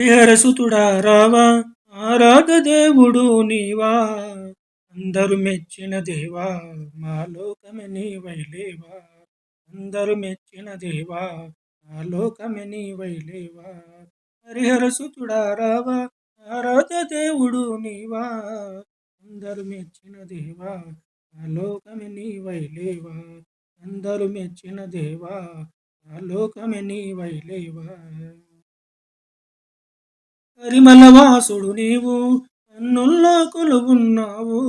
హరసుతుడా రావా? ఆరాధ దేవుడు నీవా? అందరు మెచ్చిన దేవా మా లోకమే నీవైలేవా అందరు మెచ్చిన దేవా మా లోకమే నీవైలేవా హరిహరసుతుడా రావా? ఆరాధ దేవుడు నీవా? అందరు మెచ్చిన దేవా మా లోకమే నీవైలేవా అందరు మెచ్చిన దేవా మా లోకమే నీవైలేవా పరిమళవాసుడు నీవు? అన్నుల్లో కొలువున్నావు.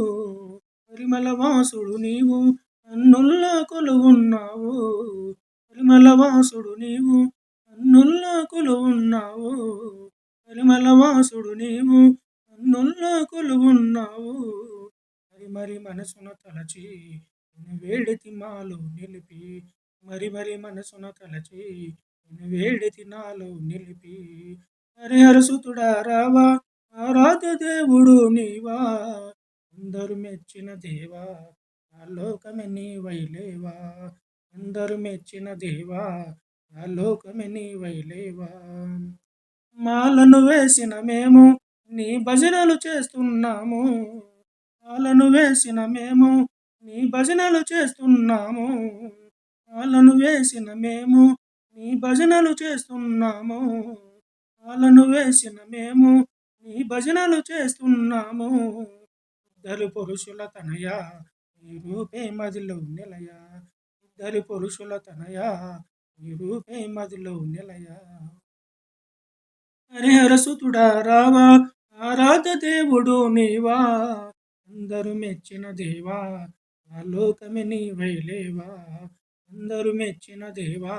పరిమళవాసుడు నీవు? అన్నుల్లో కొలువున్నావు. పరిమళవాసుడు నీవు? అన్నుల్లో కొలువున్నావు. పరిమళవాసుడు నీవు? అన్నుల్లో కొలువున్నావు. మరి మరి మనసున తలచి వేడితి మాలో నిలిపి. మరి మరి మనసున తలచి వేడితి నాలో నిలిపి. హరిహరసుతుడా రావా? ఆరాధ దేవుడు నీవా? అందరు మెచ్చిన దేవా ఆ లోకమే నీవైలేవా అందరు మెచ్చిన దేవా ఆ లోకమే నీవైలేవా మాలను వేసిన మేము నీ భజనలు చేస్తున్నాము. మాలను వేసిన మేము నీ భజనలు చేస్తున్నాము. మాలను వేసిన మేము నీ భజనలు చేస్తున్నాము. వాళ్ళను వేసిన మేము నీ భజనలు చేస్తున్నాము. ఇద్దరు పురుషుల తనయ నీ రూపే మదిలో నిలయ. ఇద్దరు పురుషుల తనయ నీ రూపే మదిలో నిలయ. హరిహరసుతుడా రావా ఆరాధ దేవుడు నీవా. అందరు మెచ్చిన దేవా ఆ లోకమే నీవైలేవా అందరు మెచ్చిన దేవా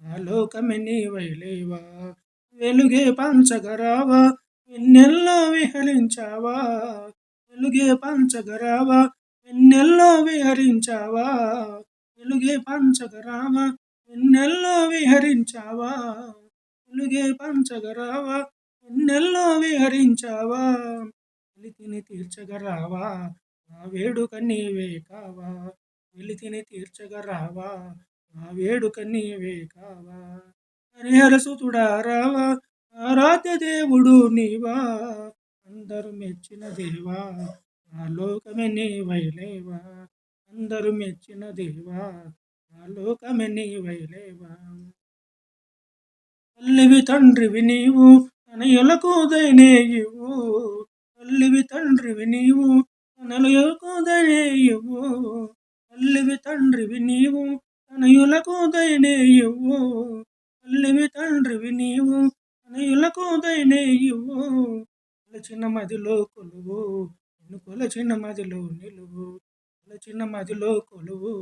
ఆ లోకమే నీవైలేవా వెలుగే పంచగరావా వెన్నెల్లో విహరించావా? వెలుగే పంచగరావా వెన్నెల్లో విహరించావా? వెలుగే పంచగరావా వెన్నెల్లో విహరించావా? వెలుగే పంచగరావా వెన్నెల్లో విహరించావా? వెలితిని తీర్చగరావా నా వేడుక నీవే కావా? వెలితిని తీర్చగరావా నా వేడుక నీవే కావా? హరిహరసుతుడా రావా ఆరాధ్య దేవుడు నీవా అందరు మెచ్చిన దేవా ఆ లోకమే నీవైలేవా అందరు మెచ్చిన దేవా ఆ లోకమే నీవైలేవా తల్లివి తండ్రివి నీవు తనయులకు దయనేయువు తల్లివి తండ్రివి నీవు తనయులకు దయనేయువు తల్లివి తండ్రివి నీవు తనయులకు దయనేయువు తల్లివి తండ్రివి నీవు అనయులకు దయనేయువు కొలచిన మదిలో కొలువు నిన్ను కొలచిన మదిలో నిలువు. కొలచిన మదిలో కొలువు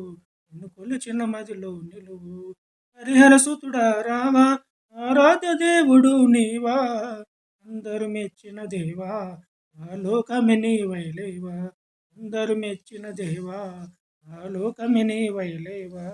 నిన్ను కొలిచిన మదిలో నిలువు. హరిహర సుతుడా రావా ఆరాధ దేవుడు నీవా. అందరు మెచ్చిన దేవా ఆ లోకమే నీవైలేవా అందరు మెచ్చిన దేవా ఆ లోకమే నీవైలేవా